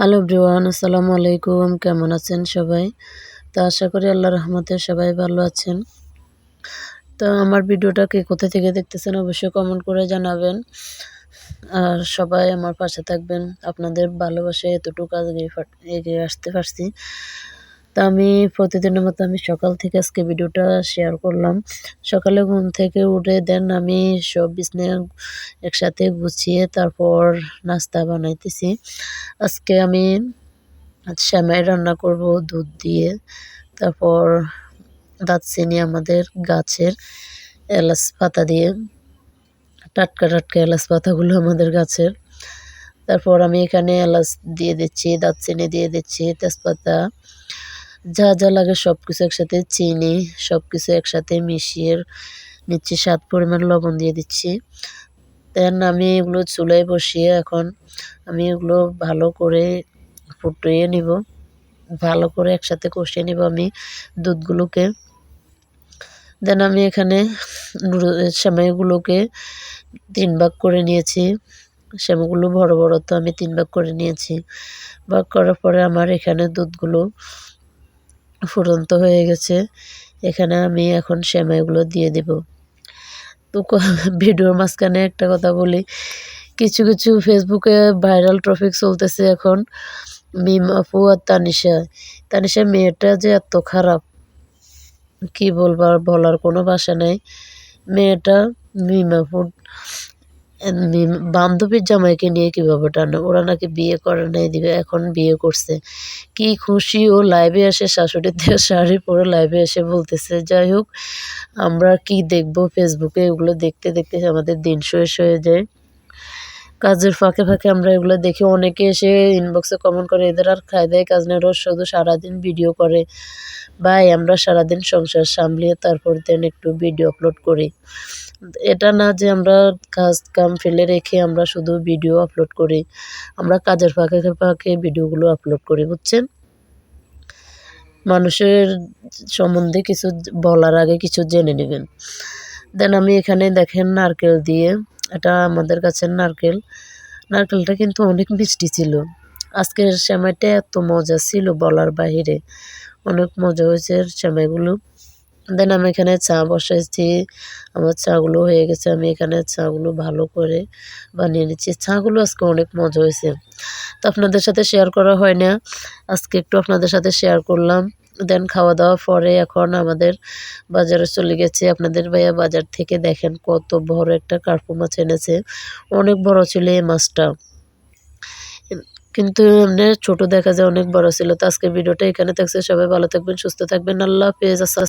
Hello ব্রিওয়ান আসসালামু আলাইকুম। কেমন আছেন সবাই? তো আশা করি আল্লাহ রহমতে সবাই ভালো আছেন। তো আমার ভিডিওটা কে কোথা থেকে দেখতেছেন অবশ্যই কমেন্ট করে জানাবেন। আর সবাই আমার পাশে থাকবেন। আপনাদের ভালোবাসে এতটুকু আজ এগিয়ে আসতে পারছি। তা আমি প্রতিদিনের মতো আমি সকাল থেকে আজকে ভিডিওটা শেয়ার করলাম। সকালে ঘুম থেকে উঠে দেন আমি সব বিছনে একসাথে গুছিয়ে তারপর নাস্তা বানাইতেছি। আজকে আমি শ্যামাই রান্না করব, দুধ দিয়ে, তারপর দারচিনি আমাদের গাছের এলাচ পাতা দিয়ে, টাটকা টাটকা এলাচ পাতাগুলো আমাদের গাছের। তারপর আমি এখানে এলাচ দিয়ে দিচ্ছি, দারচিনি দিয়ে দিচ্ছি, তেজপাতা যা যা লাগে সব কিছু একসাথে চিনি সব কিছু একসাথে মিশিয়ে নিচ্ছি, স্বাদ পরিমাণ লবণ দিয়ে দিচ্ছি। দেন আমি এগুলো চুলায় বসিয়ে এখন আমি এগুলো ভালো করে ফুটিয়ে নিব। ভালো করে একসাথে কষিয়ে নিব আমি দুধগুলোকে। দেন আমি এখানে সেমাইগুলোকে তিন ভাগ করে নিয়েছি। সেমাইগুলো বড় বড় তো আমি তিন ভাগ করে নিয়েছি। ভাগ করার পরে আমার এখানে দুধগুলো ফুটন্ত হয়ে গেছে। এখানে আমি এখন সেমাইগুলো দিয়ে দেব। তো ভিডিওর মাঝখানে একটা কথা বলি। কিছু কিছু ফেসবুকে ভাইরাল ট্রফিক চলতেছে এখন। মিম আপু আর তানিশা। তানিশা মেয়েটা যে এত খারাপ। কি বলবার, বলার কোনো ভাষা নেই। মেয়েটা মিম আপুর বান্ধবীর জামাইকে নিয়ে কীভাবে টানে ওরা নাকি বিয়ে করে নাই, দিবে, এখন বিয়ে করছে। কি খুশি, ও লাইভে এসে শাশুড়ির দিয়ে শাড়ি পরে লাইভে এসে বলতেছে, যাই হোক, আমরা কি দেখব ফেসবুকে এগুলো দেখতে দেখতে আমাদের দিন শেষ হয়ে যায়। কাজের ফাঁকে ফাঁকে আমরা এগুলো দেখি অনেকে এসে ইনবক্সে কমেন্ট করে, এদের আর খায় দেয় কাজ নেই, রোজ শুধু সারাদিন ভিডিও করে। ভাই আমরা সারাদিন সংসার সামলিয়ে তারপর দেন একটু ভিডিও আপলোড করি। এটা না যে আমরা কাজ কাম ফেলে রেখে আমরা শুধু ভিডিও আপলোড করি, আমরা কাজের ফাঁকে ফাঁকে ভিডিওগুলো আপলোড করি, বুঝছেন? মানুষের সম্বন্ধে কিছু বলার আগে কিছু জেনে নেবেন। দেন আমি এখানে দেখেন নারকেল দিয়ে, এটা আমাদের কাছের নারকেল। নারকেলটা কিন্তু অনেক মিষ্টি ছিল। আজকের সেমাইটা এত মজা ছিল বলার বাহিরে। অনেক মজা হয়েছে সেমাইগুলো। দেন আমি এখানে চা বসাইছি। আমার চাগুলো হয়ে গেছে, আমি এখানে চাগুলো ভালো করে বানিয়ে নিচ্ছি। চাগুলো আজকে অনেক মজা হয়েছে। তো আপনাদের সাথে শেয়ার করা হয় না। আজকে একটু আপনাদের সাথে শেয়ার করলাম। দেন খাওয়া দাওয়া পরে এখন আমাদের বাজারে চলে গেছে। আপনাদের ভাইয়া বাজার থেকে দেখেন কত বড় একটা কার্পু মাছ এনেছে। অনেক বড় ছিল এই মাছটা। কিন্তু এমনি ছোট দেখা যায় অনেক বড় ছিল। তো আজকে ভিডিওটা এখানে থাকছে। সবাই ভালো থাকবেন, সুস্থ থাকবেন। আল্লাহ হাফেজ।